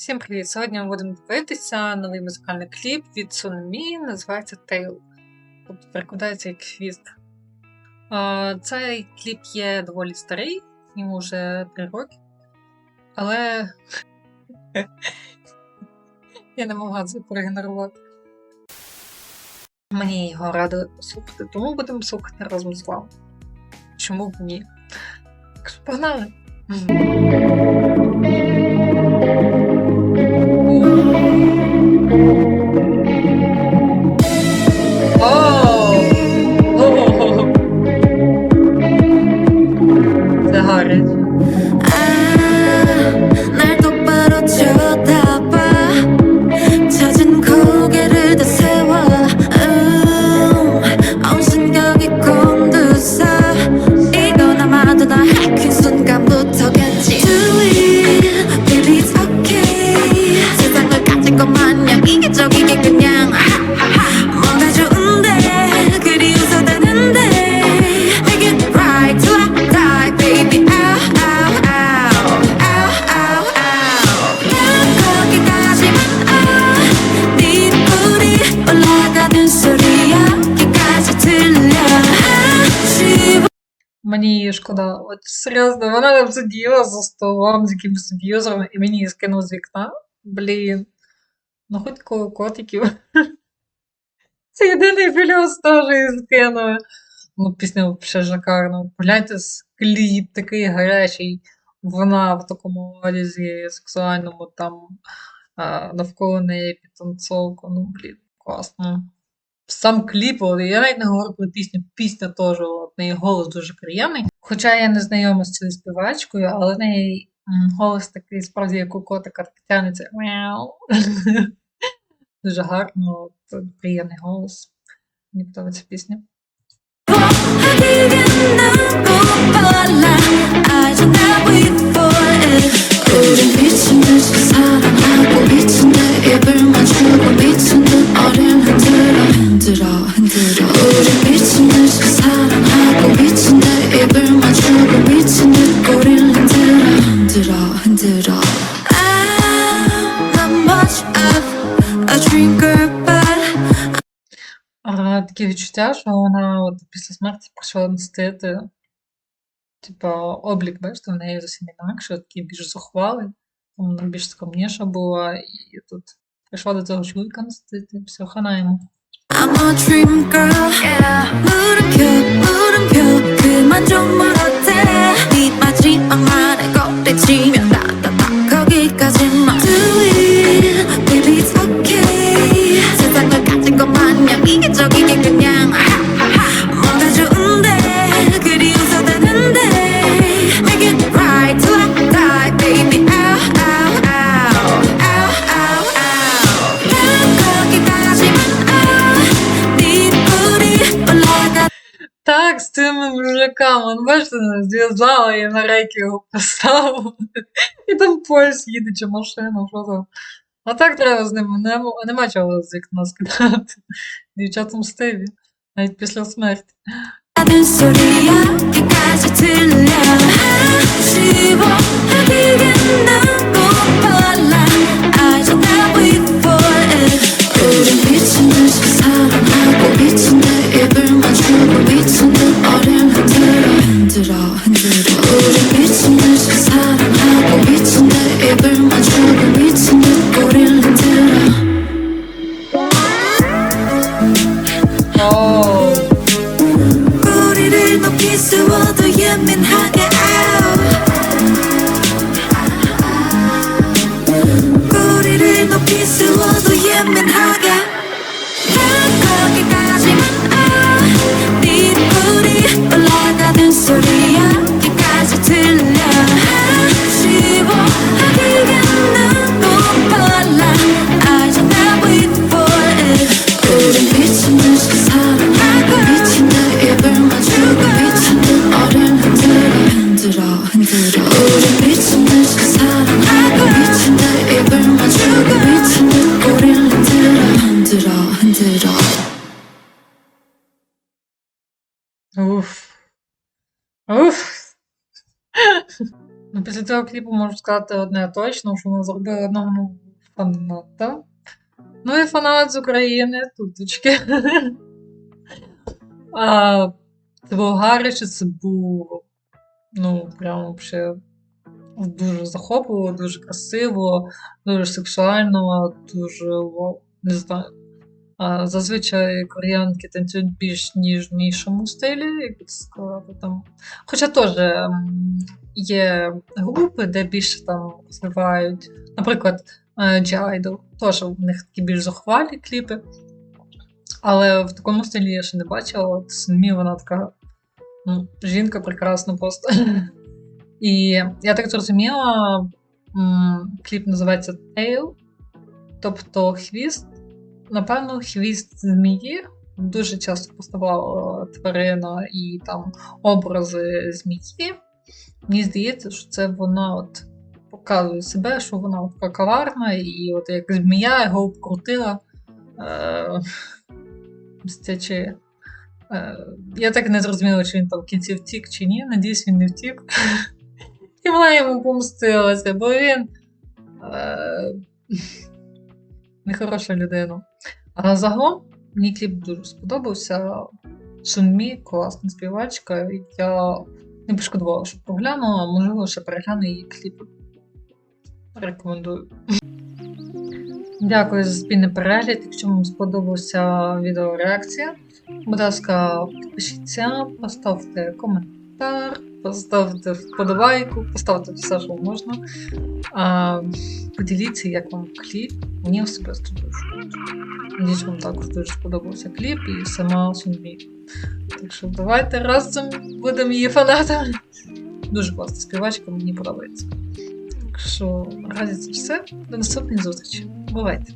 Всім привіт! Сьогодні ми будемо дивитися новий музикальний кліп від Sunmi, називається Tail. Тобто перекладається як хвіст. Цей кліп є доволі старий, йому вже 3 роки. Але я не могла це проігнорувати. Мені його радили послухати, тому будемо слухати разом з вами. Чому б ні? Так що погнали! 잘해 아, 날 똑바로 쳐다. Мені шкода, от серйозно, вона там сиділа за столом з якимось аб'юзером і мені її скинув з вікна. Блін. Ну хоч коло котиків. Це єдиний плюс теж і скинули. Ну, пісня взагалі шикарна. Погляньте, с- кліп такий гарячий. Вона в такому одязі сексуальному, там навколо неї підтанцовка. Ну, блін, класно сам кліп, але я навіть не говорю про пісню. Пісня теж от неї голос дуже приємний. Хоча я не знайома з цією співачкою, але в неї голос такий справді як у котика тянеться мяу. Дуже гарно, приємний голос. Мені подобається пісня. Погадівна купала, аж на витвор. I'm a drinker, but а, таке відчуття, що вона от після смерті почала мстити. Типа облік, бачите, в неї зовсім інакше, такий більш зухвалий, вона більш скромніша була, і тут прийшла до цього чоловіка мстити, все, хана йому. I'm a dream girl, yeah. Так, з цими мужиками, ну бачите, зв'язала і на рейки його поставила. І там поїзд їде чи машина, що там. А так треба з ними, нема, нема чого з вікна скидати. Дівчатам стиві, навіть після смерті. Уф. Уф. Ну, Після цього кліпу можу сказати одне точно, що вона зробила одного фаната. Ну і фанат з України, туточки. А, Це було гаряче, це було. Ну, прям взагалі дуже захопливо, дуже красиво, дуже сексуально, дуже не знаю. Зазвичай кореянки танцюють більш ніжнішому стилі, як би сказати там. Хоча теж є групи, де більше там розвивають, наприклад, е, G-Idol, теж в них такі більш захвалі кліпи. Але в такому стилі я ще не бачила. Синмі вона така ну, жінка прекрасна просто. І я так зрозуміла, кліп називається Tail, тобто хвіст. Напевно, хвіст змії. Дуже часто поставала тварина і там образи змії. Мені здається, що це вона от показує себе, що вона от така коварна, і от як змія його обкрутила. Е- мстячи. Е, я так не зрозуміла, чи він там в кінці втік чи ні. Надіюсь, він не втік. І вона йому помстилася, бо він е, нехороша людина. А загалом мені кліп дуже сподобався. Сунмі класна співачка. Я не пошкодувала, що проглянула, можливо, ще перегляну її кліпи. Рекомендую. Дякую за спільний перегляд. Якщо вам сподобався відеореакція, будь ласка, підпишіться, поставте коментар, поставте вподобайку, поставте все, що можна. А, поділіться, як вам кліп. Мені особисто дуже. Надіюсь, вам також дуже сподобався кліп і сама Сунмі. Так що давайте разом будемо її фанатами. Дуже класна співачка, мені подобається. Так що наразі це все. До наступної зустрічі. Бувайте!